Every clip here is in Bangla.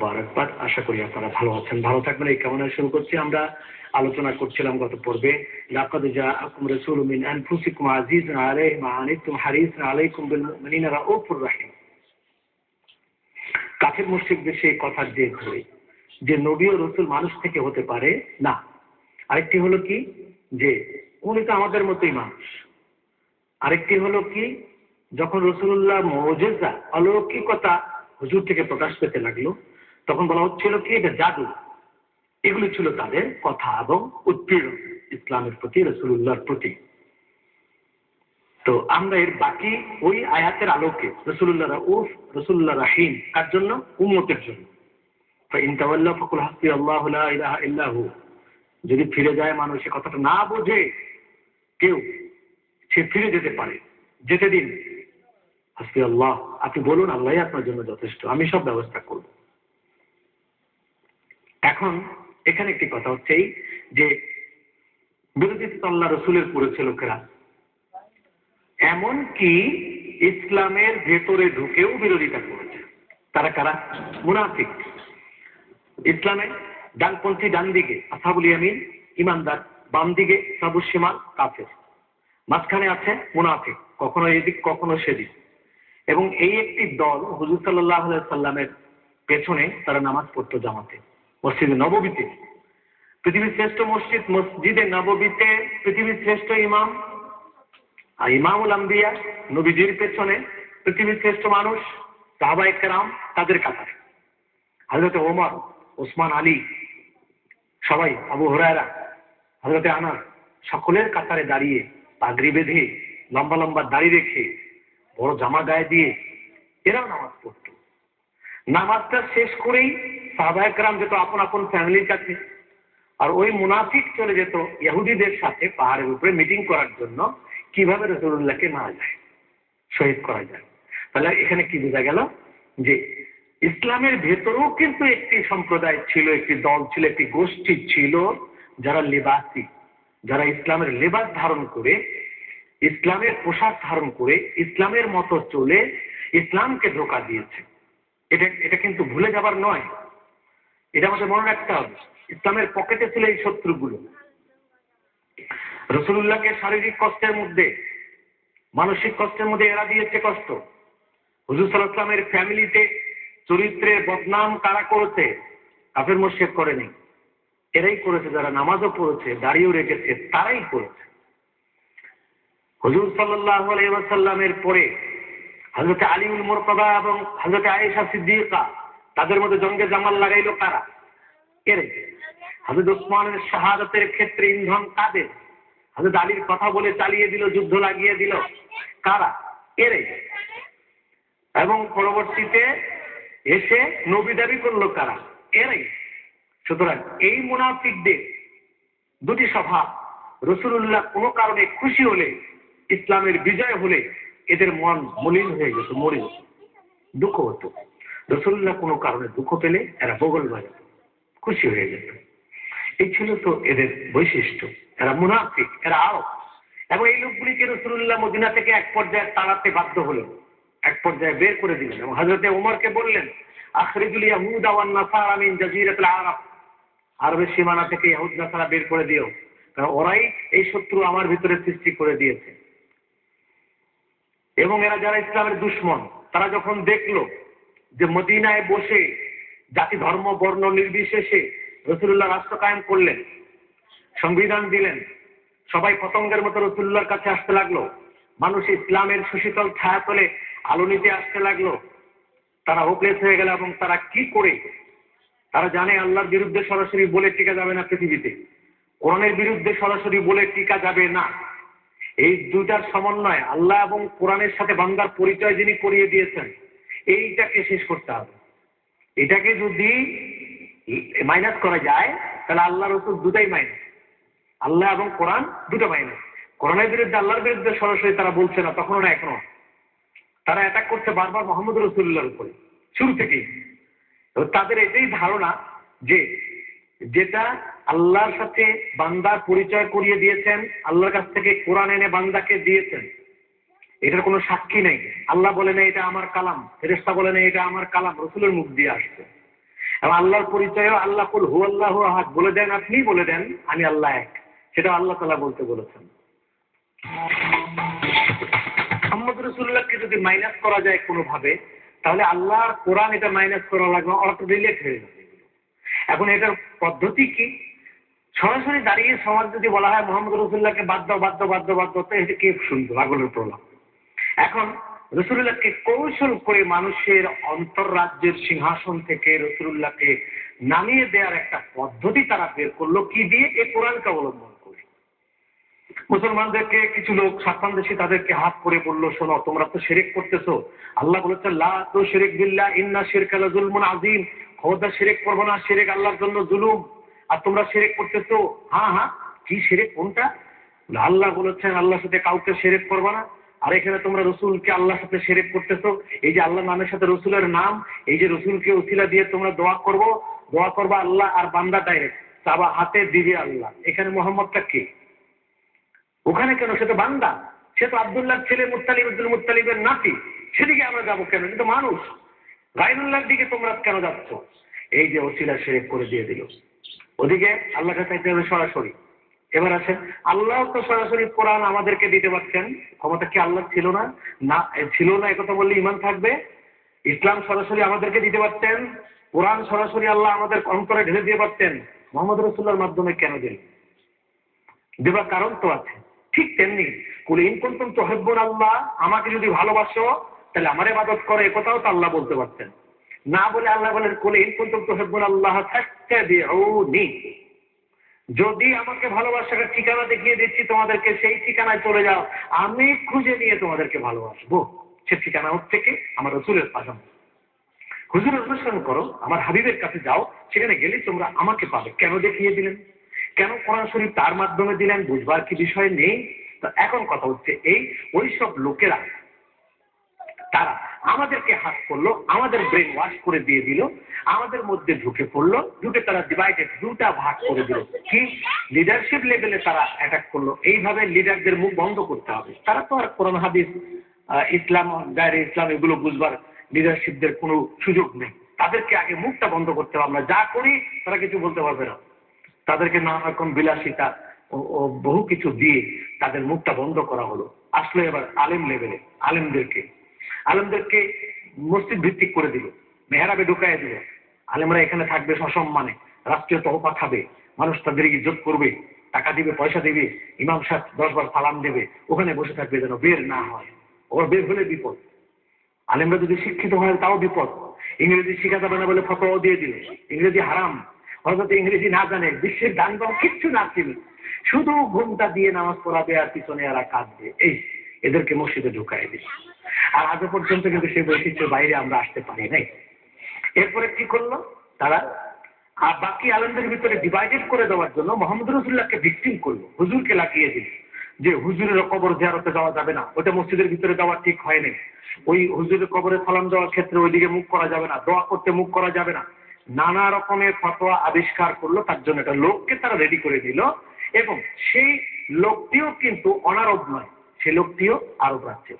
মোবারকবাদ আশা করি আপনারা ভালো আছেন। ভালো থাকবেন। এই কামনায় শুরু করছি। আমরা আলোচনা করছিলাম গত পর্বে, লাকাদ জাআকুম রাসূলুম মিন আনফুসিকুম আজিজুন আলাইহি মা আনিতুম হারিসুন আলাইকুম বিল মুমিনিনা রাউফুর রাহিম। কাফের মুশরিকদের সেই যে ধরে, যে নবী ও রসুল মানুষ থেকে হতে পারে, না। আরেকটি হলো কি? যে উনি তো আমাদের মতোই মানুষ। আরেকটি হলো কি? যখন রসুল্লাহ মজেজা, অলৌকিকতা হুজুর থেকে প্রকাশ পেতে লাগল তখন বলা হচ্ছিল কি, এটা জাদু। এগুলি ছিল তাদের কথা এবং উৎপীড়ন, ইসলামের প্রতি রসুল্লাহর প্রতি। তো আমরা এর বাকি ওই আয়াতের আলোকে রসুল্লাহ উফ রসুল্লাহ রাহিম, কার জন্য? উম্মতের জন্য। যদি ফিরে যায় মানুষ, সে কথাটা না বোঝে কেউ, সে ফিরে যেতে পারে। যেতে দিন। হাসবি আল্লাহ, আপনি বলুন আল্লাহ আপনার জন্য যথেষ্ট। আমি সব ব্যবস্থা করব। এখন এখানে একটি কথা হচ্ছে এই যে বিরোধিতা আল্লাহ রসুলের করেছে লোকেরা? এমনকি ইসলামের ভেতরে ঢুকেও বিরোধিতা করেছে। তারা কারা? মুনাফিক। ইসলামে ডানপন্থী ডান দিকে, আসাবুল ইয়ামিন, ইমানদার বাম দিকে সীমাল কাফের। মাঝখানে আছে মুনাফিক, কখনো এদিক, কখনো সেদিক। এবং এই একটি দল হুজুর সাল্লাহ সাল্লামের পেছনে তারা নামাজ পড়তো জামাতে। মসজিদে নববীতে। পৃথিবীর শ্রেষ্ঠ মসজিদ, মসজিদে নববীতে পৃথিবীর শ্রেষ্ঠ ইমাম আর ইমামুল আম্বিয়া, নবীজির পেছনে পৃথিবীর শ্রেষ্ঠ মানুষ সাহাবাই কেরাম তাদের কাতারে। হজরত ওমর, ওসমান আলী, সবাই, আবু হরায়রা হজরতে আনার সকলের কাতারে দাঁড়িয়ে পাগড়ি বেঁধে, লম্বা লম্বা দাড়ি রেখে, বড় জামা গায়ে দিয়ে এরাও নামাজ পড়ত। নামাজটা শেষ করেই সাহবায়করাম যেত, আপন আপন ফ্যামিলির কাছে। আর ওই মুনাফিক চলে যেত ইহুদিদের সাথে পাহাড়ের উপরে মিটিং করার জন্য, কীভাবে রসুল্লাহকে মারা যায়, শহীদ করা যায়। তাহলে এখানে কি বোঝা গেল? যে ইসলামের ভেতরেও কিন্তু একটি সম্প্রদায় ছিল, একটি দল ছিল, একটি গোষ্ঠী ছিল, যারা লেবাসী, যারা ইসলামের লেবাস ধারণ করে, ইসলামের পোশাক ধারণ করে, ইসলামের মতো চলে ইসলামকে ধোকা দিয়েছে। এটা এটা কিন্তু ভুলে যাবার নয়। এটা আমাদের মনে রাখতে হবে। ইসলামের পকেটে ছিল এই শত্রুগুলো। রসুল্লাহকে শারীরিক কষ্টের মধ্যে, মানসিক কষ্টের মধ্যে এরা দিয়েছে কষ্ট। হুজুর সাল্লাহ ইসলামের ফ্যামিলিতে চরিত্রে বদনাম কারা করেছে, কাফের মোশেক করেনি। এরাই করেছে, যারা নামাজও পড়েছে দাঁড়িয়েও রেখেছে, তারাই করেছে। হুজুর সাল্লাহ আলাইসাল্লামের পরে হজরত আলিউল মোরতদা এবং হজরত আয়েশা সিদ্দিকা তাদের মধ্যে জঙ্গে জামাল লাগাইলো কারা? এরে হজরত উসমানের শাহাদতের ক্ষেত্রে ইন্ধন কাদের? হজরত আলীর কথা বলে চালিয়ে দিল, যুদ্ধ লাগিয়ে দিল, কারা? এরে এবং পরবর্তীতে এসে নবী দাবি করল কারা? এরাই সুতরাং এই মুনাফিকদের দুটি সভা রসুল্লাহ কোনো কারণে খুশি হলে, ইসলামের বিজয় হলে এদের মন মলিন হয়ে যেত, মরে যেত, দুঃখ হতো। রসুল্লাহ কোনো কারণে দুঃখ পেলে এরা বগল বাজাত খুশি হয়ে যেত। এই ছিল তো এদের বৈশিষ্ট্য। এরা মুনাফিক, এরা আরব। এবং এই লোকগুলিকে রসুল্লাহ মদিনা থেকে এক পর্যায়ে তাড়াতে বাধ্য হলেন। এক পর্যায়ে বের করে দিলেন এবং হজরতে উমরকে বললেন, আখরিজুল ইয়াহুদ আওয়ান নাসারা মিন জাজিরাতুল আরব। আরবের সীমানা থেকে ইহুদ নাসারা বের করে দিও কারণ ওরাই এই শত্রু আমার ভিতরে সৃষ্টি করে দিয়েছে। এবং এরা যারা ইসলামের দুশ্মন, তারা যখন দেখল যে মদিনায় বসে জাতি, ধর্ম, বর্ণ নির্বিশেষে রসুল্লাহ রাষ্ট্র কায়েম করলেন, সংবিধান দিলেন। সবাই পতঙ্গের মতো রসুল্লাহর কাছে আসতে লাগল। মানুষ ইসলামের সুশীতল ছায়া তলে আলো নিতে আসতে লাগল। তারা হোপলেস হয়ে গেল এবং তারা কি করে? তারা জানে আল্লাহর বিরুদ্ধে সরাসরি বলে টিকা যাবে না পৃথিবীতে। কোরআনের বিরুদ্ধে সরাসরি বলে টিকা যাবে না। এই দুটার সমন্বয় আল্লাহ এবং কোরআনের সাথে বান্দার পরিচয় যিনি করিয়ে দিয়েছেন এইটাকে শেষ করতে হবে। এটাকে যদি মাইনাস করা যায়, তাহলে আল্লাহর রসুল দুটাই মাইনাস। আল্লাহ এবং কোরআন দুটো মাইনাস। কোরআনের বিরুদ্ধে আল্লাহর বিরুদ্ধে সরাসরি তারা বলছে না তখন ওরা এখনও তারা অ্যাটাক করছে বারবার মোহাম্মদ রসুল্লাহর উপরে, শুরু থেকেই। তাদের এটাই ধারণা যে, যেটা আল্লাহর সাথে বান্দার পরিচয় করিয়ে দিয়েছেন, আল্লাহর কাছ থেকে কোরআন এনে বান্দাকে দিয়েছেন। এটার কোনো সাক্ষী নেই। আল্লাহ বলে না এটা আমার কালাম। ফেরেস্তা বলে না এটা আমার কালাম। রসুলের মুখ দিয়ে আসছে। এবং আল্লাহর পরিচয়ও আল্লাহ কুল হু আল্লাহ আহাদ। বলে দেন আপনি, বলে দেন আমি আল্লাহ এক। সেটা আল্লাহ তালা বলতে বলেছেন। মোহাম্মদ রসুল্লাহকে যদি মাইনাস করা যায় কোনোভাবে, তাহলে আল্লাহর কোরআন এটা মাইনাস করা লাগবে অটো রিলেট হয়ে যাবে এখন এটার পদ্ধতি কি? সরাসরি দাঁড়িয়ে সমাজ যদি বলা হয়, মোহাম্মদ রসুল্লাহকে বাদ দাও বাদ দাও বাদ দাও বাদ দাও, তো এটা কে শুনবে, পাগলের প্রলাপ। এখন রসুল্লাহকে কৌশল করে মানুষের অন্তর্রাজ্যের সিংহাসন থেকে রসুল্লাহকে নামিয়ে দেওয়ার একটা পদ্ধতি তারা বের করল। কি দিয়ে? এই কোরআনকে অবলম্বন করে। মুসলমানদেরকে কিছু লোক সাতমান দেশে তাদেরকে হাত করে বলল, শোনো, তোমরা তো সেরেক করতেছো। আল্লাহ বলেছে লা তো শেরেক বিল্লাহ, ইন্না শেরকালা জুলমুন আজিম খবরদার সেরেক করব না সেরেক আল্লাহর জন্য জুলুম। আর তোমরা সেরেক করতেছো? হ্যাঁ হ্যাঁ। কি সেরেক কোনটা? আল্লাহ বলেছেন, আল্লাহর সাথে কাউকে সেরেক করব না। আর এখানে তোমরা রসুলকে আল্লাহর সাথে সেরেক করতেছো। এই যে আল্লাহ নামের সাথে রসুলের নাম, এই যে রসুলকে উসিলা দিয়ে তোমরা দোয়া করব। দোয়া করবা আল্লাহ আর বান্দা ডাইরেক্ট চাবা হাতে দিবে আল্লাহ। এখানে মোহাম্মদটা কে? ওখানে কেন? সে তো বান্দা। সে তো আবদুল্লাহ ছেলে মুতালিব, আব্দুল মুতালিবের নাতি। সেদিকে আমরা যাব কেন? কিন্তু মানুষ। গাইনুল্লাহর দিকে তোমরা কেন যাচ্ছ? এই যে ওসিলা সেরেক করে দিয়ে দিল। ওদিকে আল্লাহকে চাইতে হবে সরাসরি। এবার আছেন আল্লাহ তো সরাসরি কোরআন আমাদেরকে দিতে পারছেন। ক্ষমতা কি আল্লাহ ছিল না? না ছিল না একথা বললে ইমান থাকবে। ইসলাম সরাসরি আমাদেরকে দিতে পারতেন। কোরআন সরাসরি আল্লাহ আমাদের অন্তরে ঢেলে দিয়ে পারতেন। মোহাম্মদ রসুল্লার মাধ্যমে কেন দিলেন? দেবার কারণ তো আছে। ঠিক তেমনি, কুলে ইনকুন্তম তো হেব্বর আল্লাহ, আমাকে যদি ভালোবাসো, তাহলে আমার ইবাদত করে একথাও তো আল্লাহ বলতে পারতেন। না বলে আল্লাহ বলেন, কুলে ইনকুন্তম তো হেব্বর আল্লাহ থাকতে দিউনি যদি আমাকে ভালোবাসার ঠিকানা দেখিয়ে দিচ্ছি তোমাদেরকে, সেই ঠিকানায় চলে যাও। আমি খুঁজে নিয়ে তোমাদেরকে ভালোবাসবো। সে ঠিকানা হচ্ছে কি? আমার রসুলের পাশাম হুজুর অনুসরণ করো। আমার হাবিবের কাছে যাও। সেখানে গেলে তোমরা আমাকে পাবে। কেন দেখিয়ে দিলেন? কেন কোরআন শরীফ তার মাধ্যমে দিলেন? বুঝবার কি বিষয় নেই? তো এখন কথা হচ্ছে এই, ওই সব লোকেরা, তারা আমাদেরকে হাত করল, আমাদের ব্রেন ওয়াশ করে দিয়ে দিল, আমাদের মধ্যে ঢুকে পড়ল, ঢুকে তারা ডিভাইডেড দুটা ভাগ করে দিল। কি? লিডারশিপ লেভেলে তারা অ্যাটাক করল। এইভাবে লিডারদের মুখ বন্ধ করতে হবে। তারা তো আর কোরআন, হাদিস ইসলাম, গায়ের ইসলাম এগুলো বুঝবার লিডারশিপদের কোনো সুযোগ নেই। তাদেরকে আগে মুখটা বন্ধ করতে হবে। আমরা যা করি, তারা কিছু বলতে পারবে না। তাদেরকে নানা রকম বিলাসিতা ও বহু কিছু দিয়ে তাদের মুখটা বন্ধ করা হলো। আসলো এবার আলেম লেভেলে আলেমদেরকে। আলেমদেরকে মসজিদ ভিত্তিক করে দিল, মেহরাবে ঢুকাই দিল। আলেমরা এখানে থাকবে সসম্মানে, রাষ্ট্রীয় তহফা খাবে, মানুষ তাদের ইজ্জত করবে, টাকা দিবে, পয়সা দিবে, ইমাম সাহেব দশ বার সালাম দেবে, ওখানে বসে থাকবে যেন বের না হয়, ওর বের হলে বিপদ। আলেমরা যদি শিক্ষিত হয় তাও বিপদ। ইংরেজি শেখা যাবে না বলে ফটোও দিয়ে দিল। ইংরেজি হারাম। হয়তো ইংরেজি না জানে, বিশ্বের দান কিচ্ছু না চিনি। শুধু ঘুমটা দিয়ে নামাজ পড়াবে আর পিছনে এরা কাঁদবে। এই, এদেরকে মসজিদে ঢুকাই দিল। আর আজও পর্যন্ত কিন্তু সেই বৈশিষ্ট্যের বাইরে আমরা আসতে পারি নাই। এরপরে কি করল? তারা, আর বাকি আলমদের ভিতরে ডিভাইডেড করে দেওয়ার জন্য মোহাম্মদ রসুল্লাহকে ভিক্টিম করল। হুজুরকে লাগিয়ে দিল যে হুজুরের কবর জিয়ারতে যাওয়া যাবে না। ওটা মসজিদের ভিতরে যাওয়া ঠিক হয়নি ওই হুজুরের কবরে সালাম দেওয়ার ক্ষেত্রে ওইদিকে মুখ করা যাবে না, দোয়া করতে মুখ করা যাবে না। নানা রকমের ফতোয়া আবিষ্কার করল, তার জন্য একটা লোককে তারা রেডি করে দিল। এবং সেই লোকটিও কিন্তু অনারব নয়, সে লোকটিও আরব রাজ্যে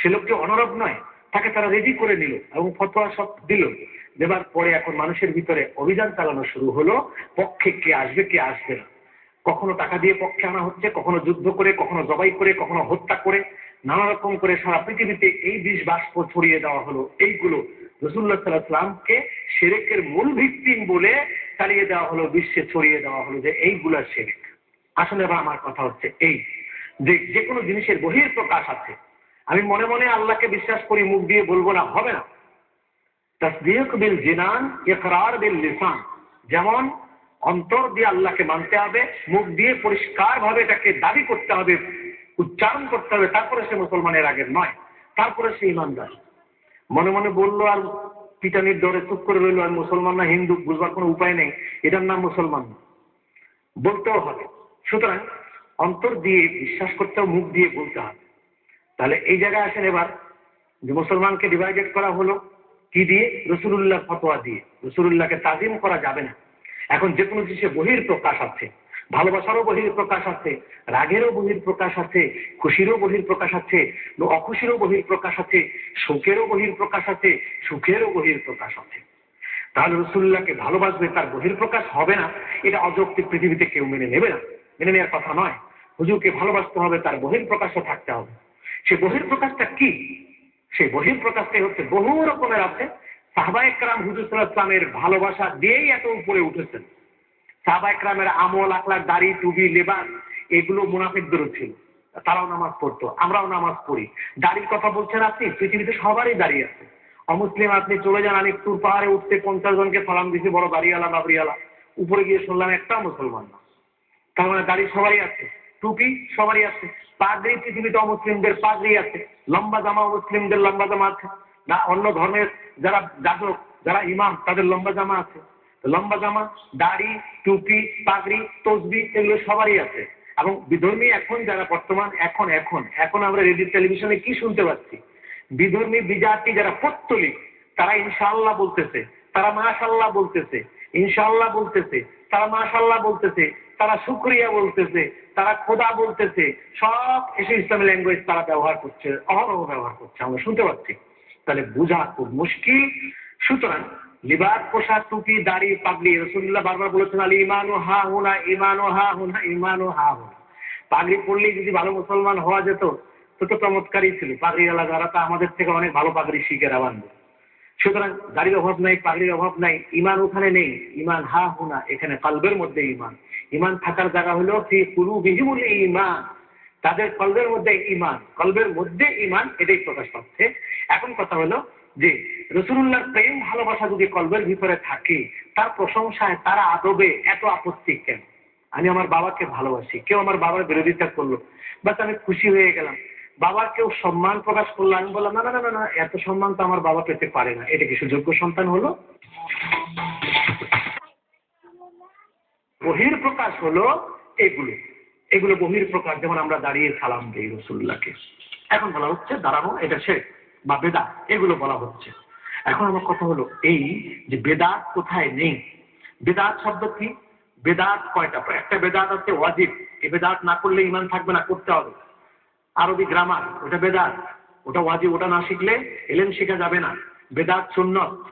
সে লোকটি অনরব নয়, তাকে তারা রেডি করে নিল এবং ফতোয়া সব দিল। দেবার পরে এখন মানুষের ভিতরে অভিযান চালানো শুরু হলো, পক্ষে কে আসবে কে আসবে না। কখনো টাকা দিয়ে পক্ষে আনা হচ্ছে, কখনো যুদ্ধ করে, কখনো জবাই করে, কখনো হত্যা করে, নানা রকম করে সারা পৃথিবীতে এই বিষ বাষ্প ছড়িয়ে দেওয়া হলো। এইগুলো রসুল্লাহ সাল্লাহামকে সেরেকের মূল ভিত্তিম বলে চালিয়ে দেওয়া হলো বিশ্বে ছড়িয়ে দেওয়া হলো যে এইগুলা সেরেক। আসলে এবার আমার কথা হচ্ছে এই, যে যে কোনো জিনিসের বহির প্রকাশ আছে আমি মনে মনে আল্লাহকে বিশ্বাস করি, মুখ দিয়ে বলব না, হবে না। তসদিক বিল জিনান, ইকরার বিল লিসান। যেমন অন্তর দিয়ে আল্লাহকে মানতে হবে, মুখ দিয়ে পরিষ্কার ভাবে এটাকে দাবি করতে হবে, উচ্চারণ করতে হবে, তারপরে সে মুসলমানের আগের নয়, তারপরে সে ইমানদার। মনে মনে বলল, আর পিটানির ডরে চুপ করে রইল, আর মুসলমান না হিন্দু, বুঝবার কোনো উপায় নেই, এটার নাম মুসলমান। বলতেও হবে। সুতরাং অন্তর দিয়ে বিশ্বাস করতে মুখ দিয়ে বলতে হবে। তাহলে এই জায়গায় আসেন এবার যে মুসলমানকে ডিভাইডেড করা হলো, কি দিয়ে? রসুল্লাহ ফতোয়া দিয়ে। রসুল্লাহকে তাজিম করা যাবে না। এখন যে কোনো জিনিসে বহির প্রকাশ আছে, ভালোবাসারও বহির প্রকাশ আছে, রাগেরও বহির প্রকাশ আছে, খুশিরও বহির প্রকাশ আছে, অখুশিরও বহির প্রকাশ আছে শোকেরও বহির প্রকাশ আছে, সুখেরও বহির প্রকাশ আছে। তাহলে রসুল্লাহকে ভালোবাসবে তার বহির্প্রকাশ হবে না, এটা অযৌক্তিক পৃথিবীতে কেউ মেনে নেবে না। মেনে নেওয়ার কথা নয়। হুজুরকে ভালোবাসতে হবে, তার বহির্প্রকাশও থাকতে হবে। সে বহির্প্রকাশটা কি? সেই বহির্প্রকাশটাই হচ্ছে বহু রকমের আছে। সাহবা একরাম হুজুর ভালোবাসা দিয়েই এত উপরে উঠেছেন। সাহবা একরামের আমল আকলার দাড়ি টুবি লেবাস, এগুলো মুনাফিকদেরও ছিল তারাও নামাজ পড়তো, আমরাও নামাজ পড়ি। দাড়ির কথা বলছেন আপনি, পৃথিবীতে সবারই দাঁড়িয়ে আছে। অমুসলিম, আপনি চলে যান আমি টুর পাহাড়ে, উঠতে পঞ্চাশ জনকে সালাম দিছি, বড় দাড়িওয়ালা, বাবরিওয়ালা। উপরে গিয়ে শুনলাম একটাও মুসলমান। না তার মানে দাড়ি সবারই আছে, টুপি সবারই আছে। পাগড়ি পৃথিবীতে অমুসলিমদের পাগড়ি আছে, লম্বা জামা মুসলিমদের লম্বা জামা আছে, না অন্য ধর্মের যারা যাজক, যারা ইমাম, তাদের লম্বা জামা আছে। লম্বা জামা, দাড়ি, টুপি, পাগড়ি, তসবি, এগুলো সবারই আছে। এবং বিধর্মী এখন যারা বর্তমান, এখন এখন এখন আমরা রেডিও টেলিভিশনে কি শুনতে পাচ্ছি? বিধর্মী, বিজাতি যারা পত্তলিক, তারা ইনশাআল্লাহ বলতেছে, তারা মাশাল্লাহ বলতেছে ইনশাল্লাহ বলতেছে, তারা মাশাল্লাহ বলতেছে তারা শুক্রিয়া বলতেছে, তারা খোদা বলতেছে, সব এসে ইসলামী ল্যাঙ্গুয়েজ তারা ব্যবহার করছে, অহরহ ব্যবহার করছে, আমরা শুনতে পাচ্ছি। তাহলে বোঝা খুব মুশকিল। সুতরাং লিবাস, পোশাক, টুপি, দাড়ি, পাগড়ি রসুল্লাহ বারবার বলেছেন, আলী ইমানো হা হুনা ইমানো হা হুনা ইমানো হা হুনা। পাগড়ি পড়লেই যদি ভালো মুসলমান হওয়া যেত, তো তো চমৎকারই ছিল। পাগড়িওয়ালা যারা, তা আমাদের থেকে অনেক ভালো পাগড়ি শিখে বান্ধব সুতরাং গাড়ির অভাব নাই, পাগড়ির অভাব নাই ইমান ওখানে নেই। ইমান হা হুনা, এখানে কলবের মধ্যে ইমান ইমান থাকার জায়গা হলো ফি কুরু বিহিমুল ইমান তাদের কলবের মধ্যে ইমান কলবের মধ্যে ইমান এটাই প্রকাশ পাচ্ছে। এখন কথা হলো যে রসুল্লাহর প্রেম ভালোবাসা যদি কলবের ভিতরে থাকে, তার প্রশংসায়, তারা আদবে এত আপত্তি কেন? আমি আমার বাবাকে ভালোবাসি, কেউ আমার বাবার বিরোধিতা করল, বাস আমি খুশি হয়ে গেলাম। বাবার কেউ সম্মান প্রকাশ করল, আমি বললাম, না না না না, এত সম্মান তো আমার বাবা পেতে পারে না। এটা কি সুযোগ্য সন্তান হলো? বহির প্রকাশ হলো এগুলো। এগুলো বহির প্রকাশ যেমন আমরা দাঁড়িয়ে সালাম দিই রসুল্লাহকে এখন বলা হচ্ছে, দাঁড়ানো, এটা সে বা বেদা এগুলো বলা হচ্ছে। এখন আমার কথা হলো এই যে বেদাত কোথায় নেই? বেদাত শব্দ কি? বেদাত কয়টা? একটা বেদাত আছে ওয়াজিব। এই বেদাত না করলে ইমান থাকবে না, করতে হবে। আরবি গ্রামার, ওটা বেদাত। ওটা ওয়াজিব, ওটা না শিখলে এলেন শেখা যাবে না। বেদাত সুন্নত।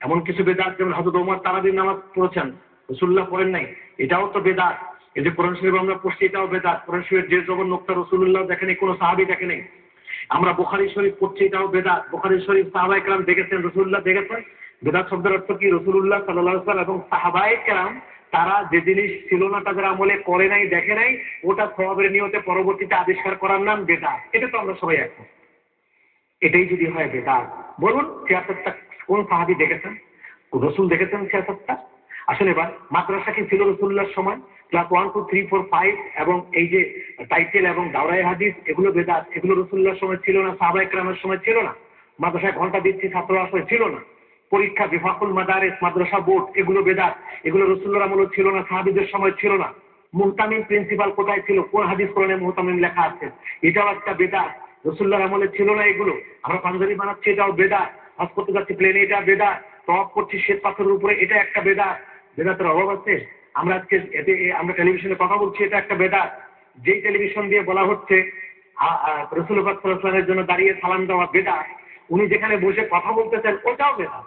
এমন কিছু বেদাত যেমন হজরত ওমর তারাবির নামাজ পড়েছেন। রসুল্লাহ পড়েন নাই, এটাও তো বেদাত। এই যে কোরআন শরীফ আমরা পড়ছি, এটাও বেদাত। কোরআন শরীফের যে জগন নোক্তা রসুল্লাহ দেখেনি কোনো সাহাবি দেখেনি আমরা বোখারি শরীফ পড়ছি, এটাও বেদাত। বোখারি শরীফ সাহাবাই কেরাম দেখেছেন, রসুল্লাহ দেখেছেন? বেদাত শব্দের অর্থ কি? রসুল্লাহ সাল্লাহ সাল্লাম এবং সাহাবাই কেরাম, তারা যে জিনিস ছিল না তাদের আমলে করে নাই, দেখে নাই, ওটা স্বভাবের নিয়তে পরবর্তীতে আবিষ্কার করার নাম বেদাত। এটা তো আমরা সবাই এখন এটাই যদি হয় বেদাত। বলুন সিয়াসতটা কোন সাহাবি দেখেছেন? রসুল দেখেছেন সিয়াসতটা আসলে এবার, মাদ্রাসা কি ছিল রসুল্লাহর সময়? Class one two three four five এবং এই যে টাইটেল এবং দাওরাই হাদিস, এগুলো বেদাত, এগুলো রসুল্লাহর সময় ছিল না সাহাবা একরামের সময় ছিল না? মাদ্রাসায় ঘণ্টা দিচ্ছি ছাত্র আসলে ছিল না। পরীক্ষা বিফাকুল মাদারেস, মাদ্রাসা বোর্ড, এগুলো বেদাত, এগুলো রসুল্লার আমল ছিল না, সাহাবিদের সময় ছিল না। মুহতামিম প্রিন্সিপাল কোথায় ছিল? কোন হাদিস কোরআনে মুহতামিম লেখা আছে? এটাও একটা বেদাত। রসুল্লার আমলে ছিল না এগুলো। আমরা পাঞ্জাবি বানাচ্ছি, এটাও বেদাত। হজ করতে যাচ্ছি প্লেনে এটা বেদাত। টপ করছি শ্বেত পাথরের উপরে এটা একটা বেদাত। বেদাতের অভাব আছে। আমরা আজকে এতে আমরা টেলিভিশনে কথা বলছি, এটা একটা বেদাত। যেই টেলিভিশন দিয়ে বলা হচ্ছে রসুল সাল্লামের জন্য দাঁড়িয়ে সালাম দেওয়া বেদাত, উনি যেখানে বসে কথা বলতেছেন, ওটাও বেদাত।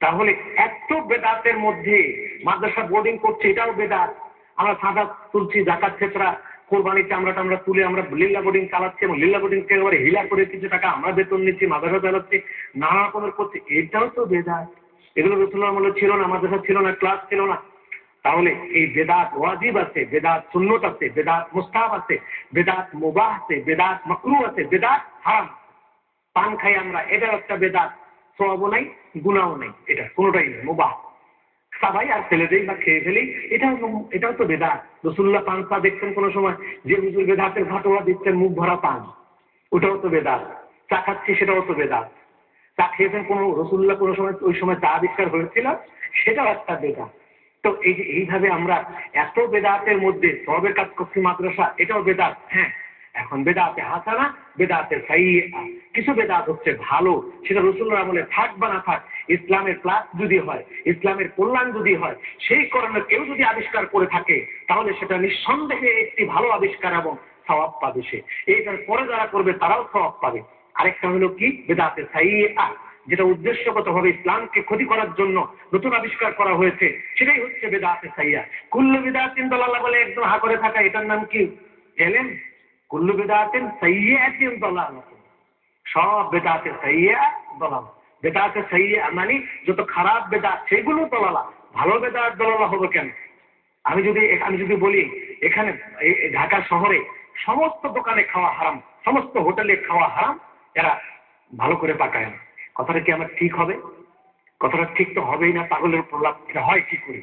তাহলে এত বেদাতের মধ্যে মাদ্রাসা বোর্ডিং করছে, এটাও বেদাত। আমরা সাদা তুলছি, জাকাত ক্ষেত্রা কোরবানিতে আমরা আমরা তুলে আমরা লিল্লা বোর্ডিং চালাচ্ছি এবং লিল্লা বোর্ডিং কে এবারে হিলা করে কিছু টাকা আমরা বেতন নিচ্ছি, মাদ্রাসা চালাচ্ছি, নানা রকমের করছি, এটাও তো বেদাত। এগুলো রসুল্লাহ আমলে ছিল না আমার মাদ্রাসা ছিল না ক্লাস ছিল না। তাহলে এই বেদাত ওয়াজিব আছে, বেদাত সুন্নত আছে, বেদাত মুস্তাব আছে, বেদাত মুবাহ আছে, বেদাত মকরু আছে, বেদাত হারাম। পান খাই আমরা, এটাও একটা বেদাত সবও নাই গুণাও নেই, এটা কোনোটাই নেই, মুবাহ। সবাই আর ফেলে দেই বা খেয়ে ফেলি, এটাও এটাও তো বেদাত। রসুল্লাহ পান পা দেখছেন কোনো সময়, যে হুজুর বেদাতের ভাটোয়া দিচ্ছেন, মুখ ভরা পান, ওটাও তো বেদাত। চা খাচ্ছি, সেটাও তো বেদাত। চা খেয়েছেন কোনো রসুল্লাহ কোনো সময়, ওই সময় চা আবিষ্কার হয়েছিল সেটাও একটা বেদাত তো এই যে এইভাবে আমরা এত বেদাতের মধ্যে, সবের কাজ করছি মাদ্রাসা, এটাও বেদাত। হ্যাঁ এখন বেদাতে হাসানা, বেদাতে কিছু বেদাত হচ্ছে ভালো, সেটা রসুল্লাহ আমলে থাক বা না থাক, ইসলামের প্লাস যদি হয়, ইসলামের কল্যাণ যদি হয়, সেই কারণে কেউ যদি আবিষ্কার করে থাকে, তাহলে সেটা নিঃসন্দেহে একটি ভালো আবিষ্কার এবং স্বভাব পাবে সে। এইটার পরে যারা করবে, তারাও স্বভাব পাবে। আরেকটা হলো কি? বেদাতে সাইয়া যেটা উদ্দেশ্যগতভাবে ইসলামকে ক্ষতি করার জন্য নতুন আবিষ্কার করা হয়েছে, সেটাই হচ্ছে বেদাতে সাইয়া কুল্লু বেদাতিন দলালা বলে একদম হা করে থাকা, এটার নাম কি? এলেন? কুল্লু বেদাতিন সাইয়াতিন দলালা সব বেদাতে সাইয়া দলাল বেদাতে সাইয়া মানে যত খারাপ বেদাত, সেগুলো দলালা ভালো বেদাত দলালা হবে কেন? আমি যদি আমি যদি বলি, এখানে ঢাকা শহরে সমস্ত দোকানে খাওয়া হারাম, সমস্ত হোটেলে খাওয়া হারাম এরা ভালো করে পাকায় না। কথাটা কি আমার ঠিক হবে? কথাটা ঠিক তো হবেই না, পাগলের প্রলাপ হয় কি করে?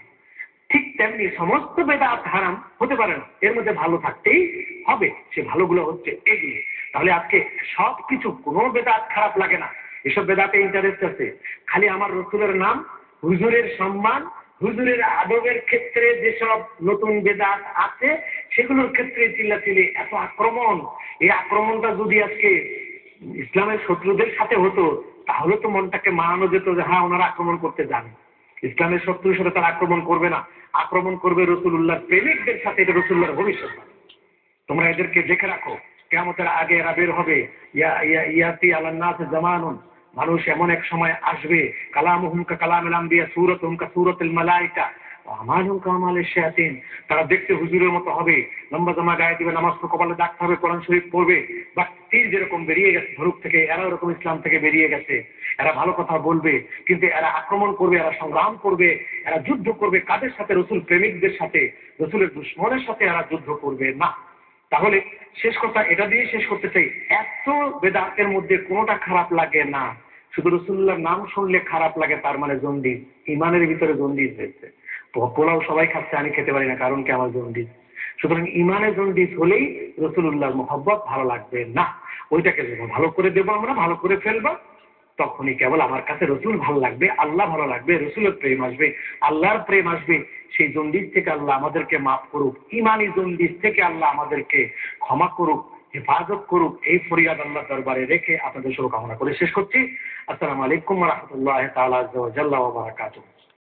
ঠিক তেমনি সমস্ত বেদাত হারাম হতে পারে না। এর মধ্যে ভালো থাকতেই হবে, সে ভালোগুলো হচ্ছে এগুলো তাহলে আজকে সব কিছু কোনো বেদাত খারাপ লাগে না। এসব বেদাতে ইন্টারেস্ট আছে। খালি আমার রসুলের নাম, হুজুরের সম্মান, হুজুরের আদবের ক্ষেত্রে যেসব নতুন বেদাত আছে, সেগুলোর ক্ষেত্রে চিল্লাচিল্লি এত আক্রমণ। এই আক্রমণটা যদি আজকে ইসলামের শত্রুদের সাথে হতো, তাহলে তো মনটাকে মানানো যেত যে হ্যাঁ ওনারা আক্রমণ করতে জানে। ইসলামের শত্রুর সাথে তারা আক্রমণ করবে না। আক্রমণ করবে রসুল্লাহ প্রেমিকদের সাথে, এটা রসুল্লাহর ভবিষ্যৎ। তোমরা এদেরকে দেখে রাখো কেমতের আগে এরা বের হবে। ইয়া ইয়া, ইয়াতি আলান্নাস জামানুন। মানুষ এমন এক সময় আসবে কালাম হুমকা কালাম আম্বিয়া সুরত হুমকা সুরতুল মালাইকা। আমার হুমকা আমালের শায়াতিন, তারা দেখতে হুজুরের মতো হবে। লম্বা জামা গায়ে দিবে, নামাজ কপালে ডাকতে হবে কোরআন শরীফ পড়বে। বা তীর যেরকম বেরিয়ে গেছে, ধরুক থেকে এরা ওরকম ইসলাম থেকে বেরিয়ে গেছে। এরা ভালো কথা বলবে, কিন্তু এরা আক্রমণ করবে, এরা সংগ্রাম করবে, এরা যুদ্ধ করবে কাদের সাথে? রসুল প্রেমিকদের সাথে, রসুলের দুশ্মনের সাথে এরা যুদ্ধ করবে না। তাহলে শেষ কথা, এটা দিয়ে শেষ করতে চাই, এত বেদাতের মধ্যে কোনোটা খারাপ লাগে না। শুধু রসুল্লাহর নাম শুনলে খারাপ লাগে, তার মানে জন্ডিস ইমানের ভিতরে জন্ডিস হয়েছে। পোলাও সবাই খাচ্ছে, আমি খেতে পারি না, কারণ কি আমার জন্ডিস? সুতরাং ইমানে জন্ডিস হলেই রসুল্লাহর মোহব্বত ভালো লাগবে না। ওইটাকে যখন ভালো করে দেবো আমরা, ভালো করে ফেলব, তখনই কেবল আমার কাছে রসুল ভালো লাগবে, আল্লাহ ভালো লাগবে, রসুলের প্রেম আসবে, আল্লাহর প্রেম আসবে, সেই জন্ডিস থেকে আল্লাহ আমাদেরকে মাফ করুক, ইমানি জন্ডিস থেকে আল্লাহ আমাদেরকে ক্ষমা করুক, হেফাজত করুক, এই ফরিয়াদ আল্লাহ দরবারে রেখে আপনাদের শুভকামনা করে শেষ করছি। আসসালামু আলাইকুম রহমতুল্লাহ তালা বারাকাতুহ।